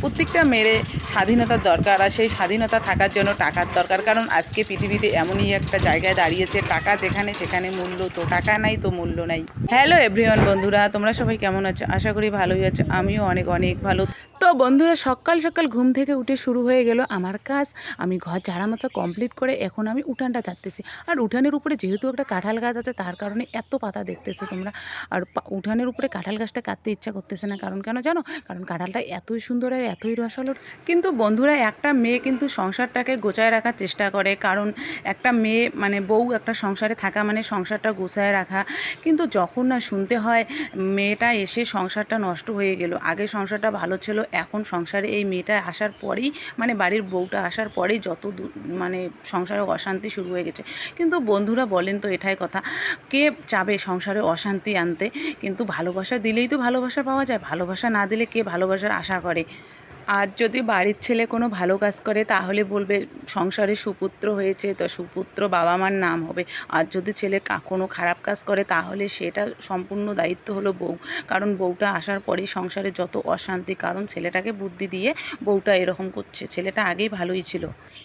প্রত্যেকটা মেয়েরে স্বাধীনতার দরকার আর সেই স্বাধীনতা থাকার জন্য টাকার দরকার। কারণ আজকে পৃথিবীতে এমনই একটা জায়গায় দাঁড়িয়েছে, টাকা যেখানে সেখানে মূল্য তো, টাকা নাই তো মূল্য নাই। হ্যালো এভরিওয়ান বন্ধুরা, তোমরা সবাই কেমন আছো? আশা করি ভালোই আছো, আমিও অনেক অনেক ভালো। তো বন্ধুরা, সকাল সকাল ঘুম থেকে উঠে শুরু হয়ে গেল আমার কাজ। আমি ঘর ঝাড়া মোছা কমপ্লিট করে এখন আমি উঠানটা চাটতেছি। আর উঠানের উপরে যেহেতু একটা কাঁঠাল গাছ আছে, তার কারণে এত পাতা দেখতেছো তোমরা। আর উঠানের উপরে কাঁঠাল গাছটা কাটতে ইচ্ছা করতেছে না। কারণ কেন জানো? কারণ কাঁঠালটা এতই সুন্দর আর এতই রসালো কিন্তু বন্ধুরা, একটা মেয়ে কিন্তু সংসারটাকে গোছায় রাখার চেষ্টা করে। কারণ একটা মেয়ে মানে বউ একটা সংসারে থাকা মানে সংসারটা গোছায় রাখা। কিন্তু যখন না শুনতে হয়, মেয়েটা এসে সংসারটা নষ্ট হয়ে গেল, আগে সংসারটা ভালো ছিল, এখন সংসারে এই মেয়েটা আসার পরেই মানে বাড়ির বউটা আসার পরেই যত মানে সংসারে অশান্তি শুরু হয়ে গেছে। কিন্তু বন্ধুরা বলেন তো, এটাই কথা। কে চাবে সংসারে অশান্তি আনতে? কিন্তু ভালোবাসা দিলেই তো ভালোবাসা পাওয়া যায়, ভালোবাসা না দিলে কে ভালোবাসার আশা করে? আর যদি বাড়ির ছেলে কোনো ভালো কাজ করে, তাহলে বলবে, সংসারে সুপুত্র হয়েছে, তো সুপুত্র বাবা মার নাম হবে। আর যদি ছেলে কোনো খারাপ কাজ করে, তাহলে সেটা সম্পূর্ণ দায়িত্ব হলো বউ। কারণ বউটা আসার পরেই সংসারে যত অশান্তি, কারণ ছেলেটাকে বুদ্ধি দিয়ে বউটা এরকম করছে। ছেলেটা আগেই ভালোই ছিল।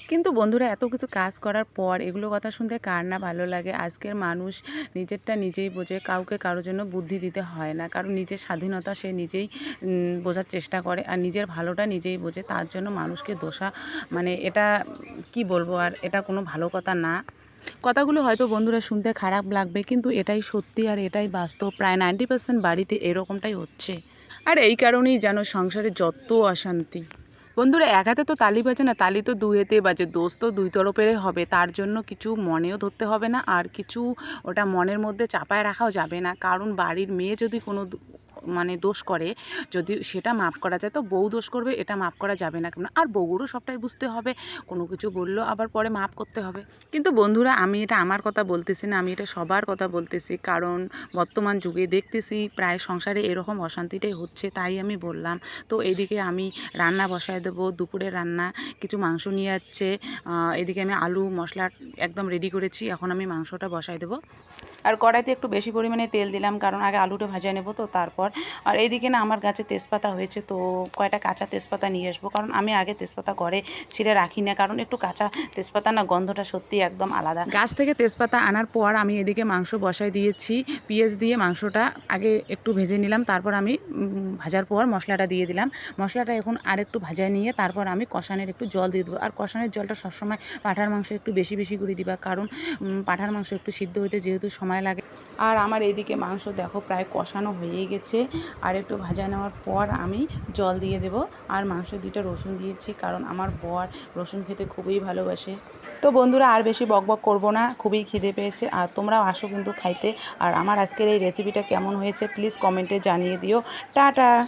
কিন্তু বন্ধুরা, এত কিছু কাজ করার পর এগুলো কথা শুনতে কার না ভালো লাগে? আজকের মানুষ নিজেরটা নিজেই বোঝে, কাউকে কারোর জন্য বুদ্ধি দিতে হয় না। কারণ নিজের স্বাধীনতা সে নিজেই বোঝার চেষ্টা করে। আর নিজের ভালোটা নিজেই বোঝে, তার জন্য মানুষকে দোষা মানে এটা কি বলব আর এটা কোনো ভালো কথা না। কথাগুলো হয়তো বন্ধুরা শুনতে খারাপ লাগবে, কিন্তু এটাই সত্যি আর এটাই বাস্তব। প্রায় নাইনটি পার্সেন্ট বাড়িতে এরকমটাই হচ্ছে। আর এই কারণেই যেন সংসারে যত অশান্তি। বন্ধুরা, এক হাতে তো তালি বাজে না, তালি তো দুই হাতে বাজে, দোষ তো দুই তরফেরই হবে। তার জন্য কিছু মনেও ধরতে হবে না, আর কিছু ওটা মনের মধ্যে চাপায় রাখাও যাবে না। কারণ বাড়ির মেয়ে যদি কোনো মানে দোষ করে, যদি সেটা মাফ করা যায়, তো বউ দোষ করবে, এটা মাফ করা যাবে না কেন? আর বউরও সবটাই বুঝতে হবে, কোনো কিছু বলল, আবার পরে মাফ করতে হবে। কিন্তু বন্ধুরা, আমি এটা আমার কথা বলতেছি না, আমি এটা সবার কথা বলতেছি, কারণ বর্তমান যুগে দেখতেছি প্রায় সংসারে এরকম অশান্তিটাই হচ্ছে, তাই আমি বললাম। তো এদিকে আমি রান্না বসায় দেবো দুপুরে রান্না, কিছু মাংস নিয়ে যাচ্ছে এদিকে আমি আলু, মশলা একদম রেডি করেছি, এখন আমি মাংসটা বসায় দেবো। আর কড়াইতে একটু বেশি পরিমাণে তেল দিলাম, কারণ আগে আলুটা ভাজা নেব তো তারপর। আর এইদিকে না আমার গাছে তেজপাতা হয়েছে, তো কয়টা কাঁচা তেজপাতা নিয়ে আসব, কারণ আমি আগে তেজপাতা ঘরে ছিঁড়ে রাখি না, কারণ একটু কাঁচা তেজপাতা না গন্ধটা সত্যি একদম আলাদা। গাছ থেকে তেজপাতা আনার পর আমি এদিকে মাংস বসাই দিয়েছি, পেঁয়াজ দিয়ে মাংসটা আগে একটু ভেজে নিলাম, তারপর আমি ভাজার পর মশলাটা দিয়ে দিলাম। মশলাটা এখন আর একটু ভাজায় নিয়ে তারপর আমি কষানের একটু জল দিয়ে দেবো। আর কষানের জলটা সবসময় পাঠার মাংস একটু বেশি বেশি করে দিবা, কারণ পাঠার মাংস একটু সিদ্ধ হতে যেহেতু সময় লাগে। আর আমার এদিকে মাংস দেখো প্রায় কষানো হয়ে গেছে। আর একটু ভাজা নেওয়ার পর আমি জল দিয়ে দেব। আর মাংস দুইটা রসুন দিয়েছি কারণ আমার বর রসুন খেতে খুবই ভালোবাসে। তো বন্ধুরা আর বেশি বক বক করব না, খুবই খিদে পেয়েছে। আর তোমরাও আসো কিন্তু খাইতে। আর আমার আজকের এই রেসিপিটা কেমন হয়েছে প্লিজ কমেন্টে জানিয়ে দিও। টাটা!